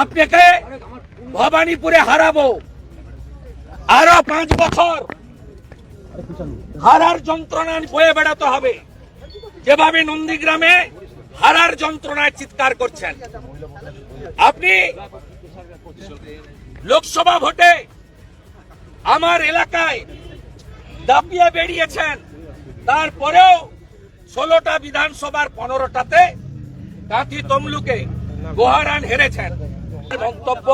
আপনাকে ভবানীপুরে হারাবো। আরও পাঁচ বছর হারার যন্ত্রণা বয়ে বেড়াতে হবে। যেভাবে নন্দীগ্রামে হারার যন্ত্রণায় চিৎকার করছেন। আপনি লোকসভা ভোটে আমার এলাকায় দাপিয়ে বেরিয়েছেন। তারপরেও ষোলোটা বিধানসভার পনেরোটাতে কাঁথি তমলুকে গোহারান হেরেছেন। মন্তব্য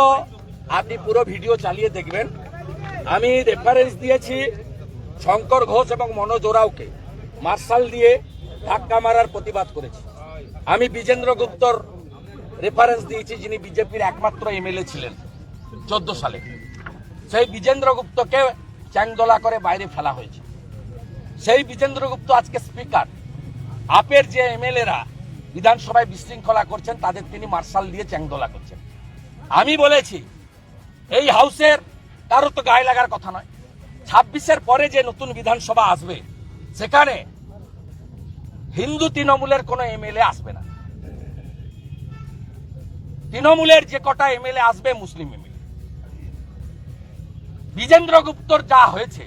আপনি পুরো ভিডিও চালিয়ে দেখবেন। আমি রেফারেন্স দিয়েছি শঙ্কর ঘোষ এবং মনোজ ওরাওকে। মার্শাল দিয়ে ধাক্কা মারার প্রতিবাদ করেছি। আমি বিজেন্দ্র গুপ্তর রেফারেন্স দিয়েছি, যিনি বিজেপির একমাত্র এমএলএ ছিলেন চোদ্দ সালে। সেই বিজেন্দ্র গুপ্তকে চ্যাংদোলা করে বাইরে ফেলা হয়েছে। সেই বিজেন্দ্র গুপ্ত আজকে স্পিকার আপের যে এমএলএরা বিধানসভায় বিশৃঙ্খলা করছেন, তাদের তিনি মার্শাল দিয়ে চ্যাংদোলা করছেন। আমি বলেছি, এই হাউসের কারও তো গায়ে লাগার কথা নয়। ছাব্বিশের পরে যে নতুন বিধানসভা আসবে, সেখানে হিন্দু তৃণমূলের কোনো এমএলএ আসবে না। তৃণমূলের যে কটা এমএলএ আসবে, মুসলিম এমএলএ। বিজেন্দ্র গুপ্তর যা হয়েছে,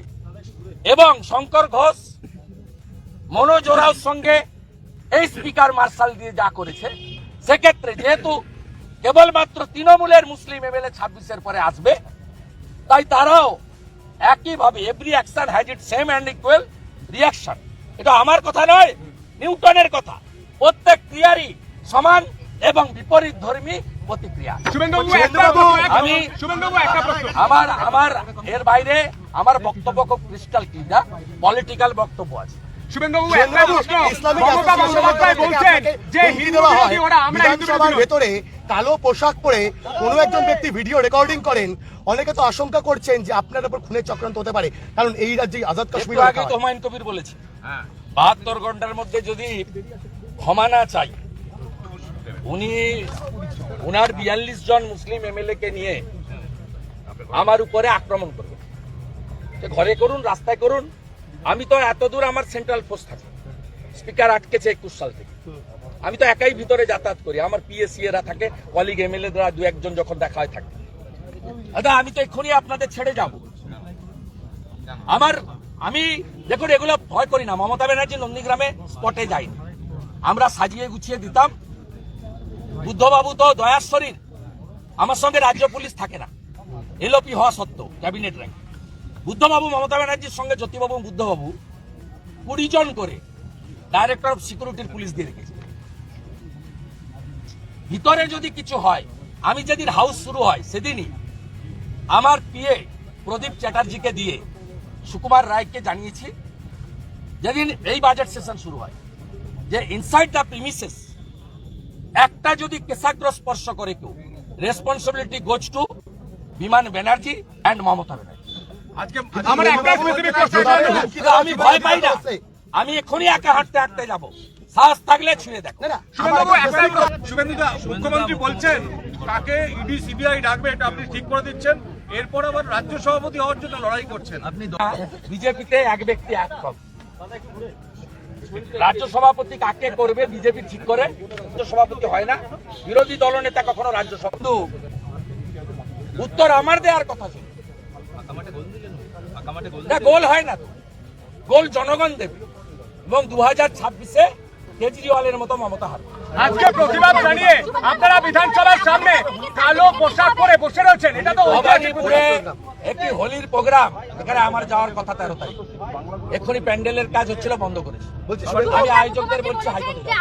এবং শঙ্কর ঘোষ, মনোজ ওরাওর সঙ্গে এই স্পিকার মার্শাল দিয়ে যা করেছে, সেক্ষেত্রে যেহেতু কেবলমাত্র তৃণমূলের মুসলিম এমএলএ ছাব্বিশের পরে আসবে। তাই তারাও একইভাবে every action has it same and equal reaction এটা আমার কথা নয় নিউটনের কথা। প্রত্যেক ক্রিয়ারই সমান এবং বিপরীত ধর্মী প্রতিক্রিয়া। শুভেন্দুবাবু একটা প্রশ্ন, একটা আমি প্রশ্ন। শুভেন্দুবাবু একটা প্রশ্ন। আমার আমার এর বাইরে আমার বক্তব্য খুব ক্রিস্টাল ক্লিয়ার পলিটিক্যাল বক্তব্য আছে। শুভেন্দুবাবু একটা প্রশ্ন। ইসলামিক মমতা অ্যাসোসিয়েশনের বন্দ্যোপাধ্যায় পক্ষ থেকে বলছেন যে হিন্দু দেওয়া হয় বিরোধী ওরা আমরা হিন্দু ভেতরে কালো পোশাক পরে কোনো একজন ব্যক্তি ভিডিও রেকর্ডিং করেন অনেকে তো আশঙ্কা করছেন যে আপনার উপর খুনের চক্রান্ত হতে পারে। কারণ এই রাজ্যে আজাদ কাশ্মীর আগে তো হুমায়ুন কবির বলেছে। বাহাত্তর ঘণ্টার মধ্যে যদি ক্ষমা না চাই উনি উনার বিয়াল্লিশ জন মুসলিম এমএলএ কে নিয়ে আমার উপরে আক্রমণ করবে ঘরে করুন রাস্তায় করুন। আমি তো এতদূর আমার সেন্ট্রাল ফোর্স থাকে। স্পিকার আটকেছে একুশ সাল থেকে। আমি তো একাই ভিতরে যাতায়াত করি, আমার পিএসসি এরা থাকে কলিগ এমএলএ দ্বারা দু একজন যখন দেখা হয় থাকে। দাদা আমি তো এক্ষুনি আপনাদের ছেড়ে যাব। আমার, আমি দেখুন, এগুলো ভয় করি না। মমতা ব্যানার্জি নন্দীগ্রামে স্পটে যাইনি আমরা সাজিয়ে গুছিয়ে দিতাম। বুদ্ধবাবু তো দয়ার শরীর। আমার সঙ্গে রাজ্য পুলিশ থাকে না। এলওপি হওয়া সত্ত্বেও, ক্যাবিনেট র্যাঙ্ক বুদ্ধবাবু, মমতা ব্যানার্জির সঙ্গে জ্যোতিবাবু বুদ্ধবাবু কুড়ি জন করে ডাইরেক্টর অফ সিকিউরিটির পুলিশ দিয়ে রেখেছে। ভিতরে যদি কিছু হয় আমি যেদিন হাউস শুরু হয় সেদিনই আমার পিএ প্রদীপ চ্যাটার্জিকে দিয়ে সুকুমার রায়কে জানিয়েছি যেদিন এই বাজেট সেশন শুরু হয় যে ইনসাইড দ্য প্রিমিসেস একটা যদি কেশাগ্র স্পর্শ করে কেউ রেসপন্সিবিলিটি গোজ টু বিমান ব্যানার্জি অ্যান্ড মমতা ব্যানার্জি। আমি ভয় পাই না। আমি এখনই একা হাঁটতে হাঁটতে যাব। সাহস থাকলে দেখো। শুভেন্দুদা মুখ্যমন্ত্রী বলছেন কাকে ইডি সিবিআই ডাকবে এটা আপনি ঠিক করে দিচ্ছেন। এরপর আবার রাজ্য সভাপতি হওয়ার জন্য লড়াই করছেন। আপনি বিজেপিতে এক ব্যক্তি এক পদ। রাজ্য সভাপতি কাকে করবে বিজেপি ঠিক করে? রাজ্য সভাপতি হয় না। বিরোধী দলনেতা কখনো রাজ্য সভাপতি উত্তর আমার দেওয়ার কথা ছিল। গোল হয় না গোল জনগণ দেবে। এবং দু হাজার ছাব্বিশে কেজরিওয়ালের মতো মমতা হার আজকে প্রতিবাদ জানিয়ে আপনারা বিধানসভার সামনে কালো পোশাক পরে বসে রয়েছেন এটা তো ভবানীপুরে একটি হোলির প্রোগ্রাম এখানে আমার যাওয়ার কথা তেরো তারিখ। এক্ষুনি প্যান্ডেলের কাজ হচ্ছিল বন্ধ করেছে। বলছি আমি আয়োজকদের বলছি হাইকোর্টে।